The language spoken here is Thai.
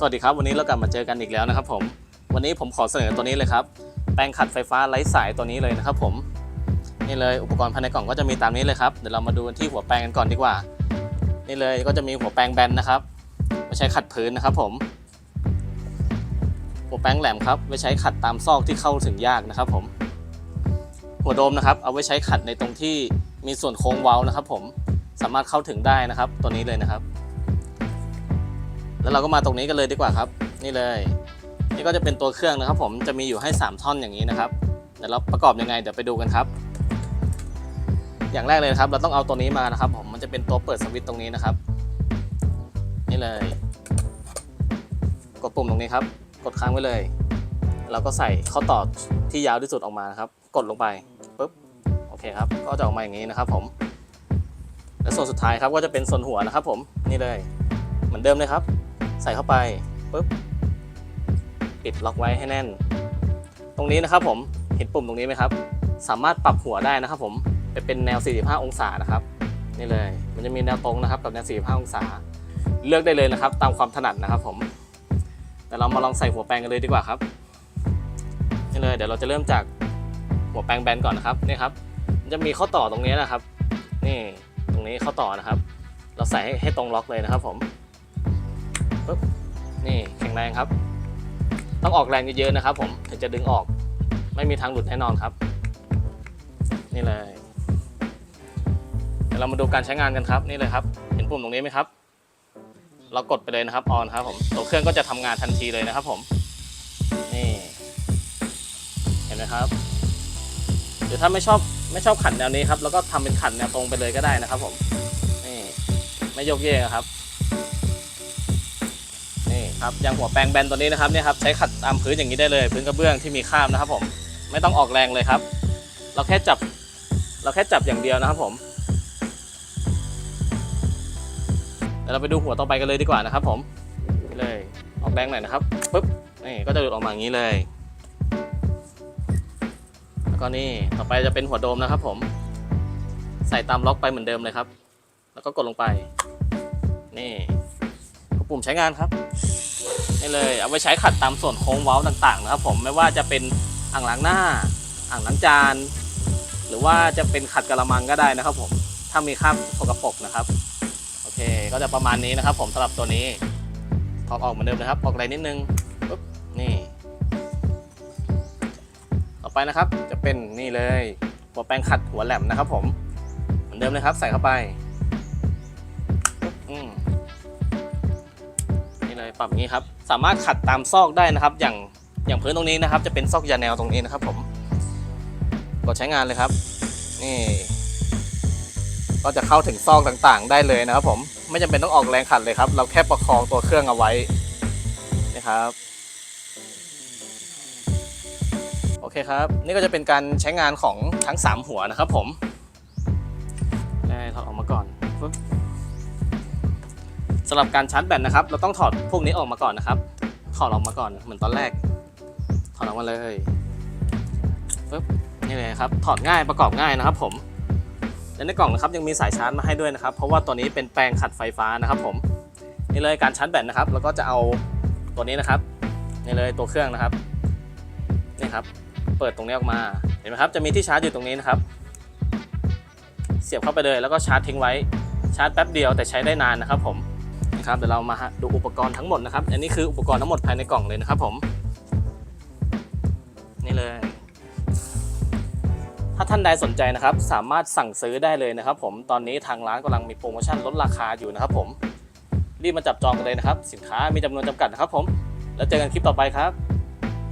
สวัสดีครับ วันนี้เรากลับมาเจอกันอีกแล้วนะครับผม วันนี้ผมขอเสนอตัวนี้เลยครับ แปรงขัดไฟฟ้าไร้สายตัวนี้เลยนะครับผม นี่เลยอุปกรณ์ภายในกล่องก็จะมีตามนี้เลยครับ เดี๋ยวเรามาดูที่หัวแปรงกันก่อนดีกว่า นี่เลยก็จะมีหัวแปรงแบนนะครับไว้ใช้ขัดพื้นนะครับผม หัวแปรงแหลมครับไว้ใช้ขัดตามซอกที่เข้าถึงยากนะครับผม หัวโดมนะครับ เอาไว้ใช้ขัดในตรงที่มีส่วนโค้งเว้านะครับ ผม สามารถเข้าถึงได้นะครับ ตัวนี้เลยนะครับ แล้วเราก็มาตรงนี้กันเลยดีกว่าครับ นี่เลย นี่ก็จะเป็นตัวเครื่องนะครับ ผมจะมีอยู่ให้ 3 ท่อนอย่างนี้นะครับเดี๋ยวเราประกอบยังไงเดี๋ยวไปดูกันครับ อย่างแรกเลยครับเราต้องเอาตัวนี้มานะครับ ผมมันจะเป็นตัวเปิดสวิตช์ตรงนี้นะครับ นี่เลย กดปุ่มตรงนี้ครับ กดค้างไว้เลย เราก็ใส่ข้อต่อที่ยาวที่สุดออกมานะครับ กดลงไปปุ๊บโอเคครับ ก็จะออกมาอย่างนี้นะครับ ผมและส่วนสุดท้ายครับก็จะเป็นส่วนหัวนะครับ ผมนี่เลย เหมือนเดิมเลยครับ ใส่เข้าไปปุ๊บปิดล็อกไว้ให้แน่น ตรงนี้นะครับผมเห็นปุ่มตรงนี้ไหมครับ สามารถปรับหัวได้นะครับผมไปเป็นแนว 45 องศานะครับนี่เลย มันจะมีแนวตรงนะครับกับแนว 45 องศา เลือกได้เลยนะครับ ตามความถนัดนะครับผม แต่เรามาลองใส่หัวแปรงกันเลยดีกว่าครับนี่เลยเดี๋ยวเราจะเริ่มจากหัวแปรงแบนก่อนนะครับนี่ครับมันจะมีข้อต่อตรงนี้นะครับ นี่ตรงนี้ข้อต่อนะครับ เราใส่ให้ให้ตรงล็อกเลยนะครับผม ปุ๊บนี่แข็งแรงครับ ต้องออกแรงเยอะๆนะครับ ผมถึงจะดึงออก ไม่มีทางหลุดแน่นอนครับ นี่เลยเดี๋ยวเรามาดูการใช้งานกันครับ นี่เลยครับ เห็นปุ่มตรงนี้ไหมครับ เรากดไปเลยนะครับออนครับผมตัวเครื่องก็จะทำงานทันทีเลยนะครับ ผม นี่ เห็นไหมครับหรือถ้าไม่ชอบไม่ชอบขันแนวนี้ครับเราก็ทำเป็นขันแนวตรงไปเลยก็ได้นะครับ ผมนี่ไม่โยกเยกครับ ครับอย่างหัวแปรงแบนตัวนี้นะครับเนี่ยครับใช้ขัดตามพื้นอย่างนี้ได้เลย พื้นกระเบื้องที่มีข้ามนะครับ ผมไม่ต้องออกแรงเลยครับ เราแค่จับ เราแค่จับอย่างเดียวนะครับผมเดี๋ยวเราไปดูหัวต่อไปกันเลยดีกว่านะครับ ผมเลยออกแรงหน่อยนะครับปุ๊บนี่ก็จะหลุดออกมาอย่างนี้เลย แล้วก็นี่ต่อไปจะเป็นหัวโดมนะครับ ผม ใส่ตามล็อกไปเหมือนเดิมเลยครับ แล้วก็กดลงไป นี่ปุ่มใช้งานครับ นี่เลยเอาไว้ใช้ขัดตามส่วนโค้งเว้าต่างๆนะครับผมไม่ว่าจะเป็นอ่างล้างหน้า อ่างล้างจาน หรือว่าจะเป็นขัดกระมังก็ได้นะครับ ผมถ้ามีคราบสกปรกนะครับโอเค ก็จะประมาณนี้นะครับ ผมสำหรับตัวนี้ถอดออกเหมือนเดิมนะครับออกแรงนิดนึงปุ๊บนี่ ต่อไปนะครับจะเป็นนี่เลยหัวแปรงขัดหัวแหลมนะครับ ผมเหมือนเดิมเลยครับ ใส่เข้าไป ปรับอย่างนี้ครับ สามารถขัดตามซอกได้นะครับ อย่างอย่างพื้นตรงนี้นะครับ จะเป็นซอกยาแนวตรงนี้นะครับ ผมกดใช้งานเลยครับ นี่ ก็จะเข้าถึงซอกต่างๆ ได้เลยนะครับ ผมไม่จำเป็นต้องออกแรงขัดเลยครับ เราแค่ประคองตัวเครื่องเอาไว้นะครับโอเคครับ นี่ก็จะเป็นการใช้งานของทั้ง 3 หัวนะครับ ผมได้ถอดออกมาก่อนปึ๊บ สำหรับการชาร์จแบตนะครับ เราต้องถอดพวกนี้ออกมาก่อนนะครับ ถอดออกมาก่อนเหมือนตอนแรก ถอดออกมาเลยปึ๊บนี่เลยครับ ถอดง่ายประกอบง่ายนะครับ ผม และในกล่องนะครับยังมีสายชาร์จมาให้ด้วยนะครับ เพราะว่าตัวนี้เป็นแปลงขัดไฟฟ้านะครับ ผม นี่เลยการชาร์จแบตนะครับ แล้วก็จะเอาตัวนี้นะครับ นี่เลยตัวเครื่องนะครับ นี่ครับ เปิดตรงนี้ออกมา เห็นไหมครับ จะมีที่ชาร์จอยู่ตรงนี้นะครับ เสียบเข้าไปเลย แล้วก็ชาร์จทิ้งไว้ ชาร์จแป๊บเดียวแต่ใช้ได้นานนะครับ ผม นะครับเดี๋ยวเรามาดูอุปกรณ์ทั้งหมดนะครับ อันนี้คืออุปกรณ์ทั้งหมดภายในกล่องเลยนะครับ ผม นี่เลย ถ้าท่านใดสนใจนะครับ สามารถสั่งซื้อได้เลยนะครับ ผมตอนนี้ทางร้านกำลังมีโปรโมชั่นลดราคาอยู่นะครับ ผมรีบมาจับจองกันเลยนะครับ สินค้ามีจำนวนจำกัดนะครับ ผม แล้วเจอกันคลิปต่อไปครับ